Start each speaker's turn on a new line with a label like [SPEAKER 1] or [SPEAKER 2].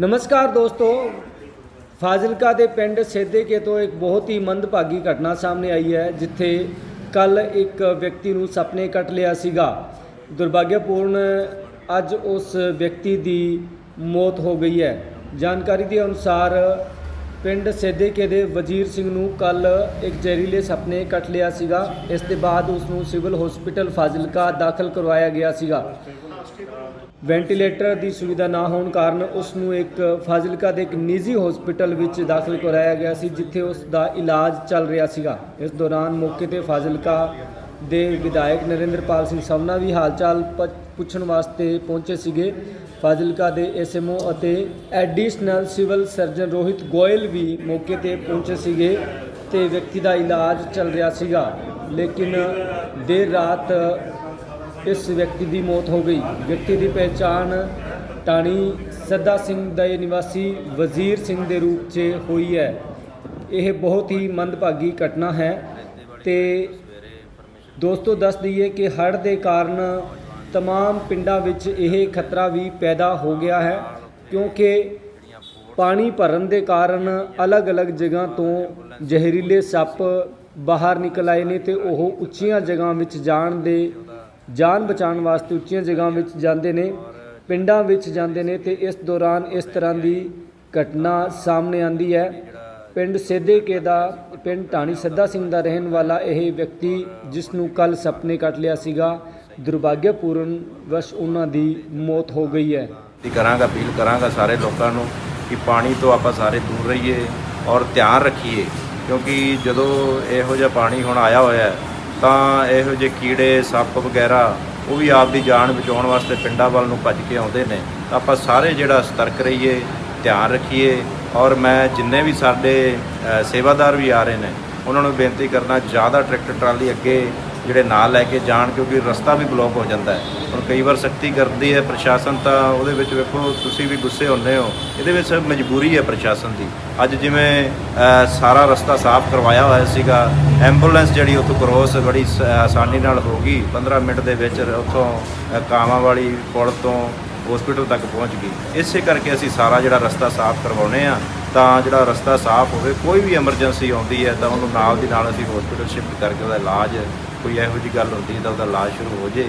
[SPEAKER 1] ਨਮਸਕਾਰ ਦੋਸਤੋ। ਫਾਜ਼ਿਲਕਾ ਦੇ ਪਿੰਡ ਸੇਦੇਕੇ ਤੋਂ ਇੱਕ ਬਹੁਤ ਹੀ ਮੰਦਭਾਗੀ ਘਟਨਾ ਸਾਹਮਣੇ ਆਈ ਹੈ, ਜਿੱਥੇ ਕੱਲ ਇੱਕ ਵਿਅਕਤੀ ਨੂੰ ਸਪਨੇ ਕੱਟ ਲਿਆ ਸੀਗਾ। ਦੁਰਭਾਗਿਆਪੂਰਨ ਅੱਜ ਉਸ ਵਿਅਕਤੀ ਦੀ ਮੌਤ ਹੋ ਗਈ ਹੈ। ਜਾਣਕਾਰੀ ਦੇ ਅਨੁਸਾਰ ਪਿੰਡ ਸੇਦੇਕੇ ਦੇ ਵਜ਼ੀਰ ਸਿੰਘ ਨੂੰ ਕੱਲ ਇੱਕ ਜ਼ਹਿਰੀਲੇ ਸਪਨੇ ਕੱਟ ਲਿਆ ਸੀਗਾ। ਇਸ ਦੇ ਬਾਅਦ ਉਸ ਨੂੰ ਸਿਵਲ ਹਸਪੀਟਲ ਫਾਜ਼ਿਲਕਾ ਦਾਖਲ ਕਰਵਾਇਆ ਗਿਆ ਸੀਗਾ। ਵੈਂਟੀਲੇਟਰ ਦੀ ਸੁਵਿਧਾ ਨਾ ਹੋਣ ਕਾਰਨ ਉਸ ਨੂੰ ਇੱਕ ਫਾਜ਼ਿਲਕਾ ਦੇ ਇੱਕ ਨਿੱਜੀ ਹਸਪੀਟਲ ਵਿੱਚ ਦਾਖਲ ਕਰਾਇਆ ਗਿਆ ਸੀ, ਜਿੱਥੇ ਉਸ ਦਾ ਇਲਾਜ ਚੱਲ ਰਿਹਾ ਸੀਗਾ। ਇਸ ਦੌਰਾਨ ਮੌਕੇ ਤੇ ਫਾਜ਼ਿਲਕਾ ਦੇ ਵਿਧਾਇਕ ਨਰਿੰਦਰਪਾਲ ਸਿੰਘ ਸਵਨਾ ਵੀ ਹਾਲਚਾਲ ਪ- ਪੁੱਛਣ ਵਾਸਤੇ ਪਹੁੰਚੇ ਸੀਗੇ। ਫਾਜ਼ਿਲਕਾ ਦੇ ਐਸਐਮਓ ਅਤੇ additional civil surgeon Rohit Goyal ਵੀ ਮੌਕੇ ਤੇ ਪਹੁੰਚੇ ਸੀਗੇ ਤੇ ਵਿਅਕਤੀ ਦਾ ਇਲਾਜ ਚੱਲ ਰਿਹਾ ਸੀਗਾ। ਲੇਕਿਨ ਦੇਰ ਰਾਤ ਇਸ ਵਿਅਕਤੀ ਦੀ ਮੌਤ ਹੋ ਗਈ ਵਿਅਕਤੀ ਦੀ ਪਹਿਚਾਣ ਟਾਣੀ ਸੱਦਾ ਸਿੰਘ ਦੇ ਨਿਵਾਸੀ ਵਜ਼ੀਰ ਸਿੰਘ ਦੇ ਰੂਪ 'ਚ ਹੋਈ ਹੈ ਇਹ ਬਹੁਤ ਹੀ ਮੰਦਭਾਗੀ ਘਟਨਾ ਹੈ ਤੇ ਦੋਸਤੋ ਦੱਸ ਦਈਏ ਕਿ ਹੜ੍ਹ ਦੇ ਕਾਰਨ तमाम ਪਿੰਡਾਂ ਵਿੱਚ ਇਹ ਖਤਰਾ ਵੀ ਪੈਦਾ ਹੋ ਗਿਆ ਹੈ ਕਿਉਂਕਿ ਪਾਣੀ ਭਰਨ ਦੇ ਕਾਰਨ ਅਲੱਗ-ਅਲੱਗ ਜਗ੍ਹਾ ਤੋਂ ਜ਼ਹਿਰੀਲੇ ਸੱਪ ਬਾਹਰ ਨਿਕਲ ਆਏ ਨੇ ਤੇ ਉਹ ਉੱਚੀਆਂ ਜਗ੍ਹਾ ਵਿੱਚ ਜਾਣ ਦੇ ਜਾਨ ਬਚਾਉਣ ਵਾਸਤੇ ਉੱਚੀਆਂ ਜਗ੍ਹਾ ਵਿੱਚ ਜਾਂਦੇ ਨੇ, ਪਿੰਡਾਂ ਵਿੱਚ ਜਾਂਦੇ ਨੇ ਤੇ ਇਸ ਦੌਰਾਨ ਇਸ ਤਰ੍ਹਾਂ ਦੀ ਘਟਨਾ ਸਾਹਮਣੇ ਆਂਦੀ ਹੈ। ਪਿੰਡ ਸੇਦੇਕੇ ਦਾ, ਪਿੰਡ ਢਾਣੀ ਸੱਦਾ ਸਿੰਘ ਦਾ ਰਹਿਣ ਵਾਲਾ ਇਹ ਵਿਅਕਤੀ ਜਿਸ ਨੂੰ ਕੱਲ ਸੁਪਨੇ ਕੱਟ ਲਿਆ ਸੀਗਾ, ਦੁਰਭਾਗਿਆਪੂਰਨ ਵਸ਼ ਉਹਨਾਂ ਦੀ ਮੌਤ ਹੋ ਗਈ ਹੈ।
[SPEAKER 2] ਬੇਨਤੀ ਕਰਾਂਗਾ, ਅਪੀਲ ਕਰਾਂਗਾ ਸਾਰੇ ਲੋਕਾਂ ਨੂੰ ਕਿ ਪਾਣੀ ਤੋਂ ਆਪਾਂ ਸਾਰੇ ਦੂਰ ਰਹੀਏ ਔਰ ਧਿਆਨ ਰੱਖੀਏ, ਕਿਉਂਕਿ ਜਦੋਂ ਇਹੋ ਜਿਹਾ ਪਾਣੀ ਹੁਣ ਆਇਆ ਹੋਇਆ ਹੈ ਤਾਂ ਇਹੋ ਜਿਹੇ ਕੀੜੇ, ਸੱਪ ਵਗੈਰਾ, ਉਹ ਵੀ ਆਪ ਦੀ ਜਾਨ ਬਚਾਉਣ ਵਾਸਤੇ ਪਿੰਡਾਂ ਵੱਲ ਨੂੰ ਭੱਜ ਕੇ ਆਉਂਦੇ ਨੇ। ਤਾਂ ਆਪਾਂ ਸਾਰੇ ਜਿਹੜਾ ਸਤਰਕ ਰਹੀਏ, ਧਿਆਨ ਰੱਖੀਏ ਔਰ ਮੈਂ ਜਿੰਨੇ ਵੀ ਸਾਡੇ ਸੇਵਾਦਾਰ ਵੀ ਆ ਰਹੇ ਨੇ, ਉਹਨਾਂ ਨੂੰ ਬੇਨਤੀ ਕਰਨਾ ਜ਼ਿਆਦਾ ਟਰੈਕਟਰ ਟਰਾਲੀ ਅੱਗੇ ਜਿਹੜੇ ਨਾਲ ਲੈ ਕੇ ਜਾਣ ਕਿਉਂਕਿ ਰਸਤਾ ਵੀ ਬਲੌਕ ਹੋ ਜਾਂਦਾ ਹੈ। ਹੁਣ ਕਈ ਵਾਰ ਸਖਤੀ ਕਰਦੀ ਹੈ ਪ੍ਰਸ਼ਾਸਨ ਤਾਂ ਉਹਦੇ ਵਿੱਚ ਵੇਖੋ, ਤੁਸੀਂ ਵੀ ਗੁੱਸੇ ਹੁੰਦੇ ਹੋ। ਇਹਦੇ ਵਿੱਚ ਮਜਬੂਰੀ ਹੈ ਪ੍ਰਸ਼ਾਸਨ ਦੀ। ਅੱਜ ਜਿਵੇਂ ਸਾਰਾ ਰਸਤਾ ਸਾਫ਼ ਕਰਵਾਇਆ ਹੋਇਆ ਸੀਗਾ ਐਂਬੂਲੈਂਸ ਜਿਹੜੀ ਉੱਥੋਂ ਕਰੋਸ ਬੜੀ ਸ- ਆਸਾਨੀ ਨਾਲ ਹੋ ਗਈ। 15 ਮਿੰਟ ਦੇ ਵਿੱਚ ਉੱਥੋਂ ਕਾਵਾਂ ਵਾਲੀ ਪੁਲ ਤੋਂ ਹਸਪੀਟਲ ਤੱਕ ਪਹੁੰਚ ਗਈ। ਇਸੇ ਕਰਕੇ ਅਸੀਂ ਸਾਰਾ ਜਿਹੜਾ ਰਸਤਾ ਸਾਫ਼ ਕਰਵਾਉਨੇ ਆ। ਤਾਂ ਜਿਹੜਾ ਰਸਤਾ ਸਾਫ਼ ਹੋਵੇ, ਕੋਈ ਵੀ ਐਮਰਜੈਂਸੀ ਆਉਂਦੀ ਹੈ, ਤਾਂ ਉਹਨੂੰ ਨਾਲ ਦੀ ਨਾਲ ਅਸੀਂ ਹਸਪੀਟਲ ਸ਼ਿਫਟ ਕਰਕੇ ਉਹਦਾ ਇਲਾਜ, ਕੋਈ ਇਹੋ ਜਿਹੀ ਗੱਲ ਹੁੰਦੀ ਹੈ ਤਾਂ ਉਹਦਾ ਇਲਾਜ ਸ਼ੁਰੂ ਹੋ ਜੇ।